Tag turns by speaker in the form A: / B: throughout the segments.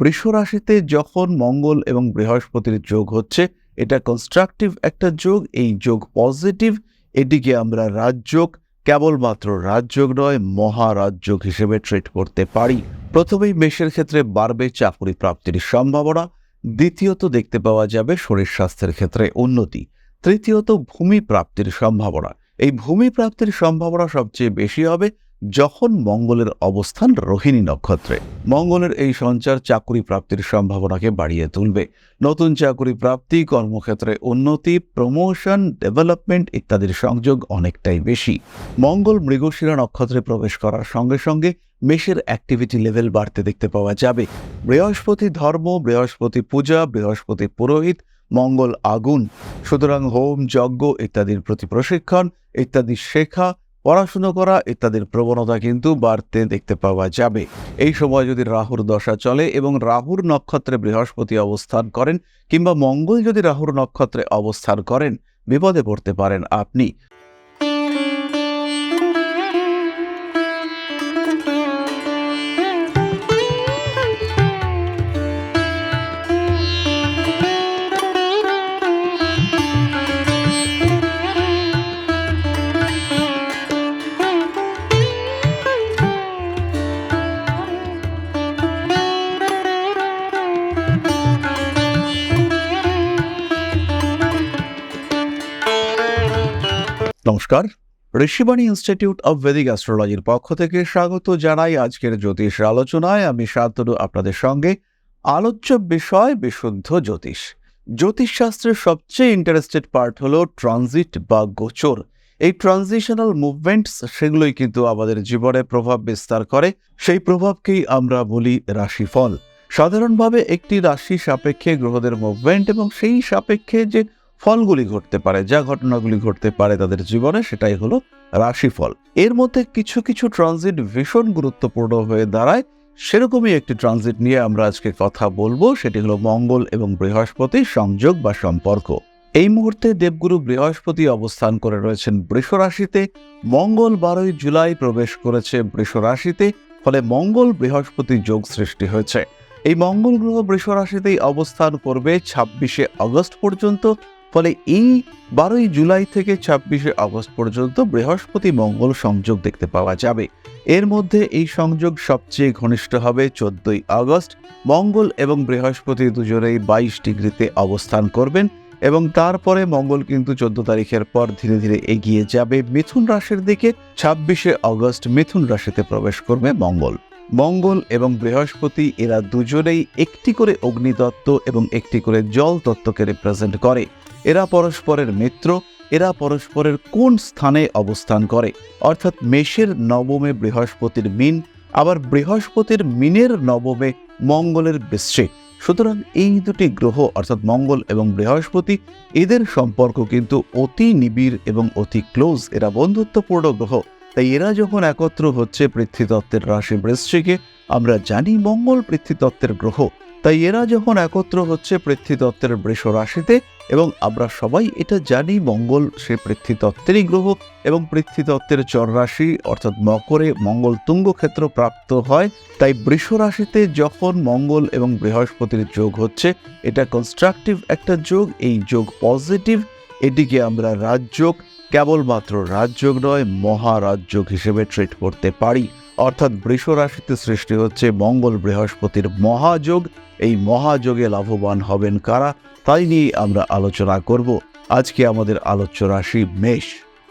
A: বৃষ রাশিতে যখন মঙ্গল এবং বৃহস্পতির যোগ হচ্ছে, এটা কনস্ট্রাকটিভ একটা যোগ, এই যোগ পজিটিভ এটিকে আমরা রাজযোগ, কেবলমাত্র রাজযোগ নয়, মহারাজযোগ হিসেবে ট্রিট করতে পারি। প্রথমেই মেষের ক্ষেত্রে বাড়বে চাকরি প্রাপ্তির সম্ভাবনা, দ্বিতীয়ত দেখতে পাওয়া যাবে শরীর স্বাস্থ্যের ক্ষেত্রে উন্নতি, তৃতীয়ত ভূমি প্রাপ্তির সম্ভাবনা। এই ভূমি প্রাপ্তির সম্ভাবনা সবচেয়ে বেশি হবে যখন মঙ্গলের অবস্থান রোহিণী নক্ষত্রে, মঙ্গলের এই সঞ্চার চাকরি প্রাপ্তির সম্ভাবনাকে বাড়িয়ে তুলবে। নতুন চাকরি প্রাপ্তি, কর্মক্ষেত্রে উন্নতি প্রমোশন ডেভেলপমেন্ট ইত্যাদির সংযোগ অনেকটাই বেশি। মঙ্গল মৃগশিরা নক্ষত্রে প্রবেশ করার সঙ্গে সঙ্গে মেষের অ্যাক্টিভিটি লেভেল বাড়তে দেখতে পাওয়া যাবে। বৃহস্পতি ধর্ম, বৃহস্পতি পূজা, বৃহস্পতি পুরোহিত, মঙ্গল আগুন। সুতরাং হোম, যজ্ঞ ইত্যাদির প্রতি প্রশিক্ষণ, ইত্যাদি শেখা পড়াশুনো করা ইত্যাদির প্রবণতা কিন্তু বাড়তে দেখতে পাওয়া যাবে। এই সময় যদি রাহুর দশা চলে এবং রাহুর নক্ষত্রে বৃহস্পতি অবস্থান করেন কিংবা মঙ্গল যদি রাহুর নক্ষত্রে অবস্থান করেন, বিপদে পড়তে পারেন আপনি। নমস্কার। ঋষিবাণী ইনস্টিটিউট অব ভেদিক অ্যাস্ট্রোলজির পক্ষ থেকে স্বাগত জানাই আজকের জ্যোতিষ আলোচনায়। আমি শান্তনু, আপনাদের সঙ্গে আলোচ্য বিষয় বিশুদ্ধ জ্যোতিষ। জ্যোতিষশাস্ত্রের সবচেয়ে ইন্টারেস্টেড পার্ট হলো ট্রানজিট বা গোচর। এই ট্রানজিশনাল মুভমেন্টস সেগুলোই কিন্তু আমাদের জীবনে প্রভাব বিস্তার করে। সেই প্রভাবকেই আমরা বলি রাশিফল। সাধারণভাবে একটি রাশি সাপেক্ষে গ্রহদের মুভমেন্ট এবং সেই সাপেক্ষে যে ফলগুলি ঘটতে পারে, যা ঘটনাগুলি ঘটতে পারে তাদের জীবনে, সেটাই হলো রাশিফল। এর মধ্যে কিছু কিছু ট্রানজিট ভীষণ গুরুত্বপূর্ণ হয়ে দাঁড়ায়। সেরকমই একটি ট্রানজিট নিয়ে আমরা আজকে কথা বলব, সেটি হলো মঙ্গল এবং বৃহস্পতি সংযোগ বা সম্পর্ক। এই মুহূর্তে দেবগুরু বৃহস্পতি অবস্থান করে রয়েছেন বৃষ রাশিতে। মঙ্গল বারোই জুলাই প্রবেশ করেছে বৃষ রাশিতে, ফলে মঙ্গল বৃহস্পতি যোগ সৃষ্টি হয়েছে। এই মঙ্গল গ্রহ বৃষ রাশিতেই অবস্থান করবে ছাব্বিশে আগস্ট পর্যন্ত। ফলে এই বারোই জুলাই থেকে ছাব্বিশে আগস্ট পর্যন্ত বৃহস্পতি মঙ্গল সংযোগ দেখতে পাওয়া যাবে। এর মধ্যে এই সংযোগ সবচেয়ে ঘনিষ্ঠ হবে চোদ্দই আগস্ট। মঙ্গল এবং বৃহস্পতি দুজনেই বাইশ ডিগ্রিতে অবস্থান করবেন এবং তারপরে মঙ্গল কিন্তু চোদ্দ তারিখের পর ধীরে ধীরে এগিয়ে যাবে। মিথুন রাশির দিকে ছাব্বিশে আগস্ট মিথুন রাশিতে প্রবেশ করবে মঙ্গল। মঙ্গল এবং বৃহস্পতি এরা দুজনেই একটি করে অগ্নিতত্ত্ব এবং একটি করে জল তত্ত্বকে রিপ্রেজেন্ট করে। এরা পরস্পরের মিত্র, এরা পরস্পরের কোন স্থানে অবস্থান করে? অর্থাৎ মেষের নবমে বৃহস্পতির মিন, আবার বৃহস্পতির মিনের নবমে মঙ্গলের বৃশ্চিক। সুতরাং এই দুটি গ্রহ, অর্থাৎ মঙ্গল এবং বৃহস্পতি, এদের সম্পর্ক কিন্তু অতি নিবিড় এবং অতি ক্লোজ। এরা বন্ধুত্বপূর্ণ গ্রহ। তাই এরা যখন একত্র হচ্ছে পৃথ্বীতত্ত্বের রাশি বৃশ্চিকে, আমরা জানি মঙ্গল পৃথ্বীতত্ত্বের গ্রহ। তাই এরা যখন একত্র হচ্ছে পৃথ্বীতত্ত্বের বৃষ রাশিতে এবং আমরা সবাই এটা জানি, মঙ্গল সে পৃথ্বীতত্ত্বেরই গ্রহ এবং পৃথ্বীতত্ত্বের চর রাশি, অর্থাৎ মকরে মঙ্গল তুঙ্গ ক্ষেত্র প্রাপ্ত হয়। তাই বৃষ রাশিতে যখন মঙ্গল এবং বৃহস্পতির যোগ হচ্ছে, এটা কনস্ট্রাকটিভ একটা যোগ, এই যোগ পজিটিভ এটিকে আমরা রাজযোগ, কেবলমাত্র রাজযোগ নয়, মহারাজযোগ হিসেবে ট্রিট করতে পারি। অর্থাৎ বৃষ রাশিতে সৃষ্টি হচ্ছে মঙ্গল বৃহস্পতির মহাযোগ। এই মহাযোগে লাভবান হবেন কারা? তাই নিয়ে আমরা আলোচনা করব। আজকে আমাদের আলোচ্য রাশি মেষ।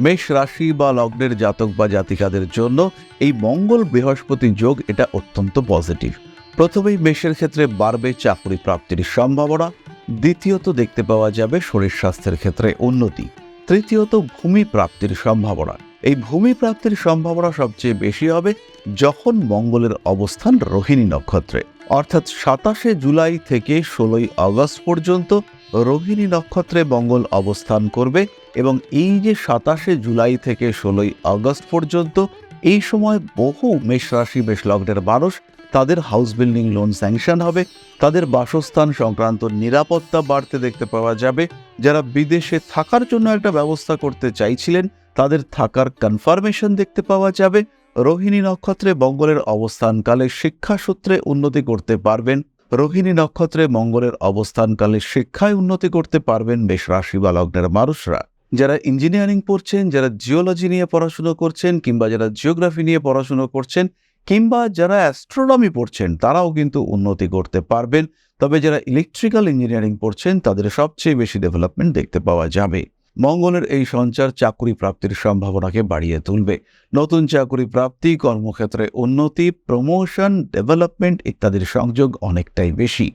A: মেষ রাশি বা লগ্নের জাতক বা জাতিকাদের জন্য এই মঙ্গল বৃহস্পতি যোগ এটা অত্যন্ত পজিটিভ। প্রথমেই মেষের ক্ষেত্রে বাড়বে চাকরি প্রাপ্তির সম্ভাবনা। দ্বিতীয়ত দেখতে পাওয়া যাবে শরীর স্বাস্থ্যের ক্ষেত্রে উন্নতি। তৃতীয়ত ভূমি প্রাপ্তির সম্ভাবনা। এই ভূমি প্রাপ্তির সম্ভাবনা সবচেয়ে বেশি হবে যখন মঙ্গলের অবস্থান রোহিণী নক্ষত্রে। অর্থাৎ সাতাশে জুলাই থেকে ষোলোই আগস্ট পর্যন্ত রোহিণী নক্ষত্রে মঙ্গল অবস্থান করবে এবং এই যে সাতাশে জুলাই থেকে ষোলোই আগস্ট পর্যন্ত এই সময় বহু মেষ রাশি, মেষ লগ্নের মানুষ তাদের হাউস বিল্ডিং লোন স্যাংশন হবে, তাদের বাসস্থান সংক্রান্ত নিরাপত্তা বাড়তে দেখতে পাওয়া যাবে, যারা বিদেশে থাকার জন্য একটা ব্যবস্থা করতে চাইছিলেন তাদের থাকার কনফার্মেশন দেখতে পাওয়া যাবে। রোহিণী নক্ষত্রে মঙ্গলের অবস্থানকালে শিক্ষা সূত্রে উন্নতি করতে পারবেন। রোহিণী নক্ষত্রে মঙ্গলের অবস্থানকালে শিক্ষায় উন্নতি করতে পারবেন বেশ রাশি বা লগ্নের মানুষরা। যারা ইঞ্জিনিয়ারিং পড়ছেন, যারা জিওলজি নিয়ে পড়াশুনো করছেন, কিংবা যারা জিওগ্রাফি নিয়ে পড়াশুনো করছেন, কিংবা যারা অ্যাস্ট্রোনমি পড়ছেন, তারাও কিন্তু উন্নতি করতে পারবেন। তবে যারা ইলেকট্রিক্যাল ইঞ্জিনিয়ারিং পড়ছেন, তাদের সবচেয়ে বেশি ডেভেলপমেন্ট দেখতে পাওয়া যাবে। মঙ্গলের এই সঞ্চার চাকরি প্রাপ্তির সম্ভাবনাকে বাড়িয়ে তুলবে। নতুন চাকরি প্রাপ্তি, কর্মক্ষেত্রে উন্নতি প্রমোশন ডেভেলপমেন্ট ইত্যাদির সংযোগ অনেকটাই বেশি।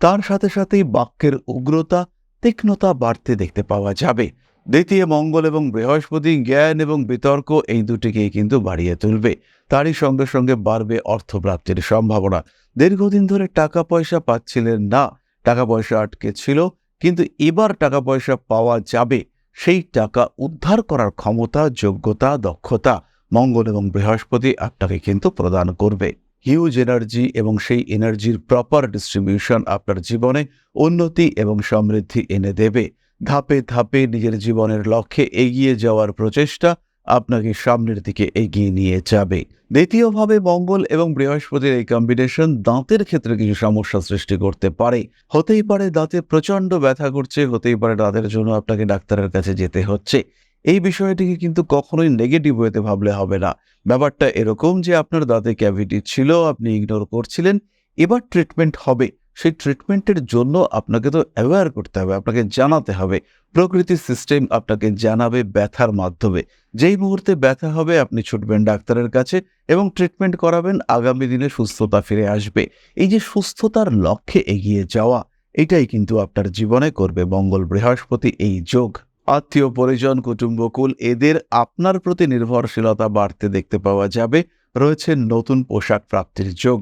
A: তার সাথে সাথেই বাক্যের উগ্রতা, তীক্ষ্ণতা বাড়তে দেখতে পাওয়া যাবে। দ্বিতীয় মঙ্গল এবং বৃহস্পতি, জ্ঞান এবং বিতর্ক এই দুটিকেই কিন্তু বাড়িয়ে তুলবে। তারই সঙ্গে সঙ্গে বাড়বে অর্থপ্রাপ্তির সম্ভাবনা। দীর্ঘদিন ধরে টাকা পয়সা পাচ্ছিলেন না। টাকা পয়সা আটকে ছিল, কিন্তু এবার টাকা পয়সা পাওয়া যাবে। সেই টাকা উদ্ধার করার ক্ষমতা, যোগ্যতা, দক্ষতা মঙ্গল এবং বৃহস্পতি আপনাকে কিন্তু প্রদান করবে। হিউজ এনার্জি এবং সেই এনার্জির প্রপার ডিস্ট্রিবিউশন আপনার জীবনে উন্নতি এবং সমৃদ্ধি এনে দেবে। ধাপে ধাপে নিজের জীবনের লক্ষ্যে এগিয়ে যাওয়ার প্রচেষ্টা আপনাকে সামনের দিকে এগিয়ে নিয়ে যাবে। দ্বিতীয়ভাবে মঙ্গল এবং বৃহস্পতির এই কম্বিনেশন দাঁতের ক্ষেত্রে কিছু সমস্যা সৃষ্টি করতে পারে। হতেই পারে দাঁতে প্রচণ্ড ব্যথা করছে, হতেই পারে দাঁতের জন্য আপনাকে ডাক্তারের কাছে যেতে হচ্ছে। এই বিষয়টিকে কিন্তু কখনোই নেগেটিভ ওয়েতে ভাবলে হবে না। ব্যাপারটা এরকম যে আপনার দাঁতে ক্যাভিটি ছিল, আপনি ইগনোর করছিলেন, এবার ট্রিটমেন্ট হবে। সেই ট্রিটমেন্টের জন্য আপনাকে তো অ্যাওয়্যার করতে হবে, আপনাকে জানাতে হবে। প্রকৃতির সিস্টেম আপনাকে জানাবে ব্যথার মাধ্যমে। যেই মুহূর্তে ব্যথা হবে, আপনি ছুটবেন ডাক্তারের কাছে এবং ট্রিটমেন্ট করাবেন, আগামী দিনে সুস্থতা ফিরে আসবে। এই যে সুস্থতার লক্ষ্যে এগিয়ে যাওয়া, এটাই কিন্তু আপনার জীবনে করবে মঙ্গল বৃহস্পতি এই যোগ। আত্মীয়, পরিজন কুটুম্বকুল এদের আপনার প্রতি নির্ভরশীলতা বাড়তে দেখতে পাওয়া যাবে। রয়েছে নতুন পোশাক প্রাপ্তির যোগ।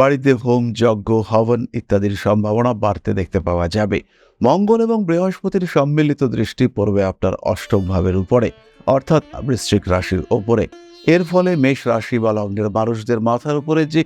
A: বাড়িতে হোম, যজ্ঞ, হবন ইত্যাদির সম্ভাবনা বাড়তে দেখতে পাওয়া যাবে। মঙ্গল এবং বৃহস্পতির সম্মিলিত দৃষ্টি পড়বে আপনার অষ্টম ভাবের উপরে, অর্থাৎ বৃশ্চিক রাশির ওপরে এর ফলে মেষ রাশি বা লগ্নের মানুষদের মাথার উপরে যে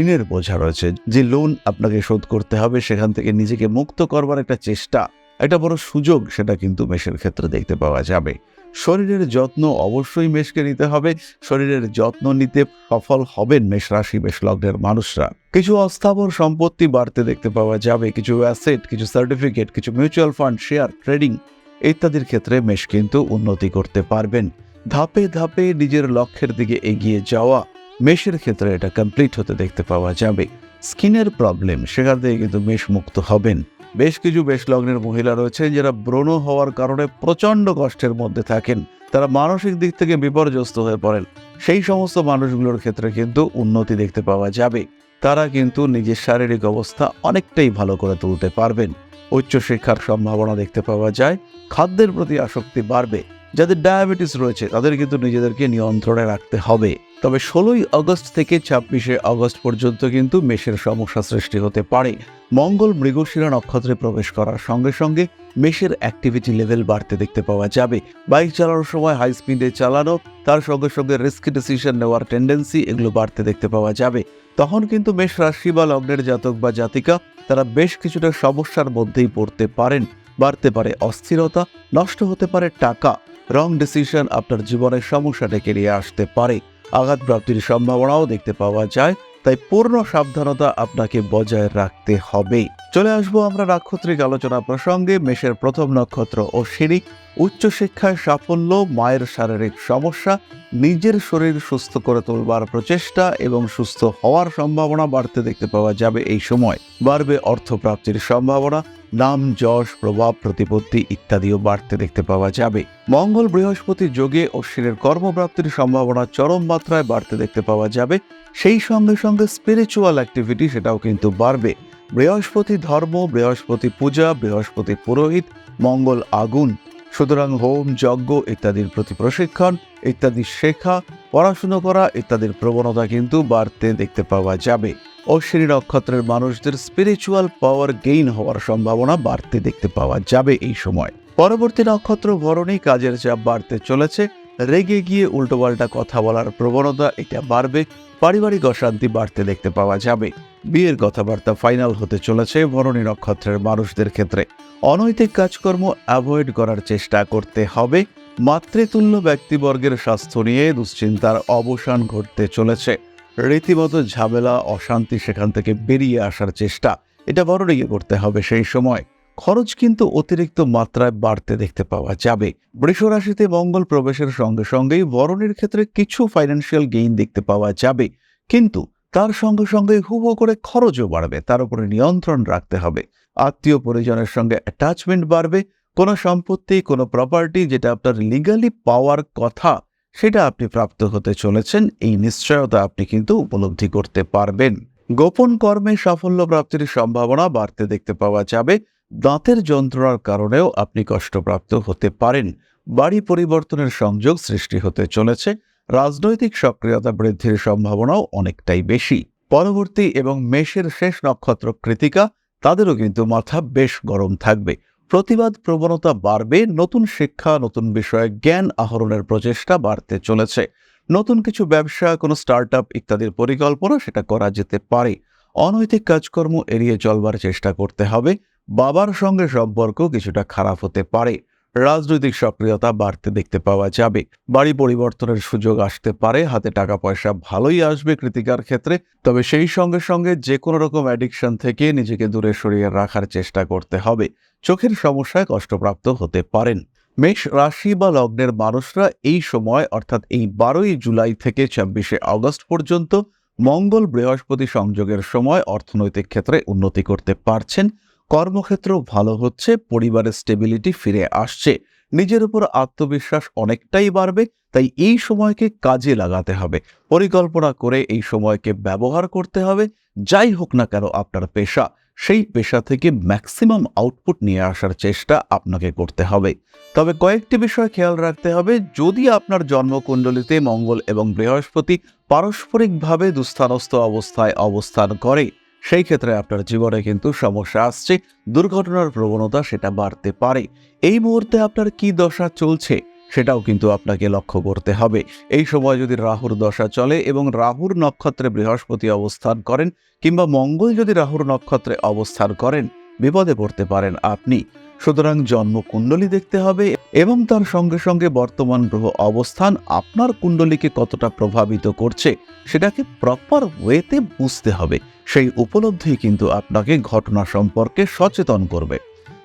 A: ঋণের বোঝা রয়েছে, যে লোন আপনাকে শোধ করতে হবে, সেখান থেকে নিজেকে মুক্ত করবার একটা চেষ্টা, একটা বড় সুযোগ, সেটা কিন্তু মেষের ক্ষেত্রে দেখতে পাওয়া যাবে। শরীরের যত্ন অবশ্যই মেষকে নিতে হবে। শরীরের যত্ন নিতে সফল হবেন মেষ রাশি মেষ লগ্নের মানুষরা। কিছু অস্থাবর সম্পত্তি বাড়তে দেখতে পাওয়া যাবে, কিছু অ্যাসেট, কিছু সার্টিফিকেট, কিছু মিউচুয়াল ফান্ড, শেয়ার, ট্রেডিং ইত্যাদির ক্ষেত্রে মেষ কিন্তু উন্নতি করতে পারবেন। ধাপে ধাপে নিজের লক্ষ্যের দিকে এগিয়ে যাওয়া মেষের ক্ষেত্রে এটা কমপ্লিট হতে দেখতে পাওয়া যাবে। স্কিনের প্রবলেম, সেখান থেকে কিন্তু মেষ মুক্ত হবেন। বেশ কিছু বেশ লগ্নের মহিলা রয়েছেন যারা ব্রণ হওয়ার কারণে প্রচণ্ড কষ্টের মধ্যে থাকেন। তারা মানসিক দিক থেকে বিপর্যস্ত হয়ে পড়েন। সেই সমস্ত মানুষগুলোর ক্ষেত্রে কিন্তু উন্নতি দেখতে পাওয়া যাবে। তারা কিন্তু নিজের শারীরিক অবস্থা অনেকটাই ভালো করে তুলতে পারবেন। উচ্চশিক্ষার সম্ভাবনা দেখতে পাওয়া যায়। খাদ্যের প্রতি আসক্তি বাড়বে। যাদের ডায়াবেটিস রয়েছে, তাদের কিন্তু নিজেদেরকে নিয়ন্ত্রণে রাখতে হবে। তবে ষোলোই আগস্ট থেকে ছাব্বিশে আগস্ট পর্যন্ত কিন্তু মেষের সমস্যা সৃষ্টি হতে পারে। মঙ্গল মৃগশিরা নক্ষত্রে প্রবেশ করার সঙ্গে সঙ্গে মেষের অ্যাক্টিভিটি লেভেল বাড়তে দেখতে পাওয়া যাবে। বাইক চালানোর সময় হাই স্পিডে চালানো, তার সঙ্গে সঙ্গে রিস্ক ডিসিশন নেওয়ার টেন্ডেন্সি এগুলো বাড়তে দেখতে পাওয়া যাবে। তখন কিন্তু মেষ রাশি বা লগ্নের জাতক বা জাতিকা, তারা বেশ কিছুটা সমস্যার মধ্যেই পড়তে পারেন। বাড়তে পারে অস্থিরতা, নষ্ট হতে পারে টাকা। রং ডিসিশন আপনার জীবনের সমস্যা ডেকে নিয়ে আসতে পারে। আঘাত প্রাপ্তির সম্ভাবনাও দেখতে পাওয়া যায়, তাই পূর্ণ সাবধানতা আপনাকে বজায় রাখতে হবে। চলে আসব আমরা নাক্ষত্রিক আলোচনা প্রসঙ্গে, মেষের প্রথম নক্ষত্র ও সিঁড়ি। উচ্চশিক্ষায় সাফল্য, মায়ের শারীরিক সমস্যা, নিজের শরীর সুস্থ করে তোলবার প্রচেষ্টা এবং সুস্থ হওয়ার সম্ভাবনা বাড়তে দেখতে পাওয়া যাবে এই সময়। বাড়বে অর্থপ্রাপ্তির সম্ভাবনা, নাম, যশ, প্রভাব, প্রতিপত্তি ইত্যাদিও বাড়তে দেখতে পাওয়া যাবে। মঙ্গল বৃহস্পতি যোগে অশ্বিনের কর্মপ্রাপ্তির সম্ভাবনা চরম মাত্রায় বাড়তে দেখতে পাওয়া যাবে। সেই সঙ্গে সঙ্গে স্পিরিচুয়াল অ্যাক্টিভিটি সেটাও কিন্তু বাড়বে। বৃহস্পতি ধর্ম, বৃহস্পতি পূজা, বৃহস্পতি পুরোহিত, মঙ্গল আগুন সুতরাং হোম, যজ্ঞ ইত্যাদির প্রতি প্রশিক্ষণ, ইত্যাদি শেখা, পড়াশুনো করা ইত্যাদির প্রবণতা কিন্তু বাড়তে দেখতে পাওয়া যাবে। অশ্বিনী নক্ষত্রের মানুষদের স্পিরিচুয়াল পাওয়ার গেইন হওয়ার সম্ভাবনা বাড়তে দেখতে পাওয়া যাবে এই সময়। পরবর্তী নক্ষত্র ভরণী কাজের চাপ বাড়তে চলেছে। রেগে গিয়ে উল্টোপাল্টা কথা বলার প্রবণতা এটা বাড়বে। পারিবারিক অশান্তি বাড়তে দেখতে পাওয়া যাবে। বিয়ের কথাবার্তা ফাইনাল হতে চলেছে ভরণী নক্ষত্রের মানুষদের ক্ষেত্রে। অনৈতিক কাজকর্ম অ্যাভয়েড করার চেষ্টা করতে হবে। মাতৃতুল্য ব্যক্তিবর্গের স্বাস্থ্য নিয়ে দুশ্চিন্তার অবসান ঘটতে চলেছে। রীতিমতো ঝামেলা, অশান্তি সেখান থেকে বেরিয়ে আসার চেষ্টা। এটা বড় রেগে করতে হবে সেই সময়। খরচ কিন্তু অতিরিক্ত মাত্রায় বাড়তে দেখতে পাওয়া যাবে। বৃষরাশিতে মঙ্গল প্রবেশের সঙ্গে সঙ্গেই বরণের ক্ষেত্রে কিছু ফাইন্যান্সিয়াল গেইন দেখতে পাওয়া যাবে। কিন্তু তার সঙ্গে সঙ্গে হুবো করে খরচও বাড়বে, তার উপরে নিয়ন্ত্রণ রাখতে হবে। আত্মীয় পরিজনের সঙ্গে অ্যাটাচমেন্ট বাড়বে, কোনো সম্পত্তি, কোনো প্রপার্টি যেটা আপনার লিগালি পাওয়ার কথা, সেটা আপনি প্রাপ্ত হতে চলেছেন, এই নিশ্চয়তা আপনি কিন্তু উপলব্ধি করতে পারবেন। গোপন কর্মে সাফল্য প্রাপ্তির সম্ভাবনা বাড়তে দেখতে পাওয়া যাবে, দাঁতের যন্ত্রণার কারণেও আপনি কষ্টপ্রাপ্ত হতে পারেন। বাড়ি পরিবর্তনের সংযোগ সৃষ্টি হতে চলেছে রাজনৈতিক সক্রিয়তা বৃদ্ধির সম্ভাবনাও অনেকটাই বেশি। পরবর্তী এবং মেষের শেষ নক্ষত্র কৃতিকা, তাদেরও কিন্তু মাথা বেশ গরম থাকবে। প্রতিবাদ প্রবণতা বাড়বে, নতুন শিক্ষা, নতুন বিষয়ে জ্ঞান আহরণের প্রচেষ্টা বাড়তে চলেছে। নতুন কিছু ব্যবসা, কোনো স্টার্ট আপ ইত্যাদির পরিকল্পনা সেটা করা যেতে পারে। অনৈতিক কাজকর্ম এড়িয়ে চলবার চেষ্টা করতে হবে। বাবার সঙ্গে সম্পর্ক কিছুটা খারাপ হতে পারে। রাজনৈতিক সক্রিয়তা বাড়তে দেখতে পাওয়া যাবে। বাড়ি পরিবর্তনের সুযোগ আসতে পারে, হাতে টাকা পয়সা ভালোই আসবে কৃতিকার ক্ষেত্রে, তবে সেই সঙ্গে সঙ্গে যে কোনো রকম অ্যাডিকশন থেকে নিজেকে দূরে সরিয়ে রাখার চেষ্টা করতে হবে। চোখের সমস্যায় কষ্টপ্রাপ্ত হতে পারেন। মেষ রাশি বা লগ্নের মানুষরা এই সময়, অর্থাৎ এই বারোই জুলাই থেকে ছাব্বিশে আগস্ট পর্যন্ত মঙ্গল বৃহস্পতি সংযোগের সময় অর্থনৈতিক ক্ষেত্রে উন্নতি করতে পারছেন। কর্মক্ষেত্র ভালো হচ্ছে, পরিবারের স্টেবিলিটি ফিরে আসছে। নিজের উপর আত্মবিশ্বাস অনেকটাই বাড়বে, তাই এই সময়কে কাজে লাগাতে হবে। পরিকল্পনা করে এই সময়কে ব্যবহার করতে হবে, যাই হোক না কেন আপনার পেশা, সেই পেশা থেকে ম্যাক্সিমাম আউটপুট নিয়ে আসার চেষ্টা আপনাকে করতে হবে। তবে কয়েকটি বিষয় খেয়াল রাখতে হবে, যদি আপনার জন্মকুণ্ডলিতে মঙ্গল এবং বৃহস্পতি পারস্পরিকভাবে দুস্থানস্থ অবস্থায় অবস্থান করে সেই ক্ষেত্রে আপনার জীবনে কিন্তু সমস্যা আসছে, দুর্ঘটনার প্রবণতা সেটা বাড়তে পারে। এই মুহূর্তে আপনার কি দশা চলছে সেটাও কিন্তু আপনাকে লক্ষ্য করতে হবে। এই সময় যদি রাহুর দশা চলে এবং রাহুর নক্ষত্রে বৃহস্পতি অবস্থান করেন কিংবা মঙ্গল যদি রাহুর নক্ষত্রে অবস্থান করেন, বিপদে পড়তে পারেন আপনি। সুতরাং জন্মকুণ্ডলী দেখতে হবে এবং তার সঙ্গে সঙ্গে বর্তমান গ্রহ অবস্থান আপনার কুণ্ডলীকে কতটা প্রভাবিত করছে সেটাকে প্রপার ওয়েতে বুঝতে হবে। সেই উপলব্ধি কিন্তু আপনাকে ঘটনা সম্পর্কে সচেতন করবে।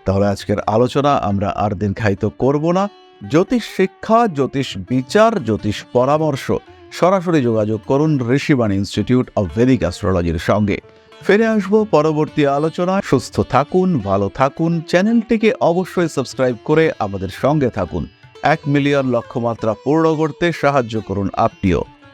A: তাহলে আজকের আলোচনা আমরা আর দিন দীর্ঘায়িত করব না। জ্যোতিষ শিক্ষা, জ্যোতিষ বিচার, জ্যোতিষ পরামর্শ, সরাসরি যোগাযোগ করুন ঋষিবাণী ইনস্টিটিউট অব ভেদিক অ্যাস্ট্রোলজির সঙ্গে। ফিরে আসব পরবর্তী আলোচনায়। সুস্থ থাকুন, ভালো থাকুন। চ্যানেলটিকে অবশ্যই সাবস্ক্রাইব করে আমাদের সঙ্গে থাকুন। এক মিলিয়ন লক্ষ্যমাত্রা পূর্ণ করতে সাহায্য করুন আপনিও।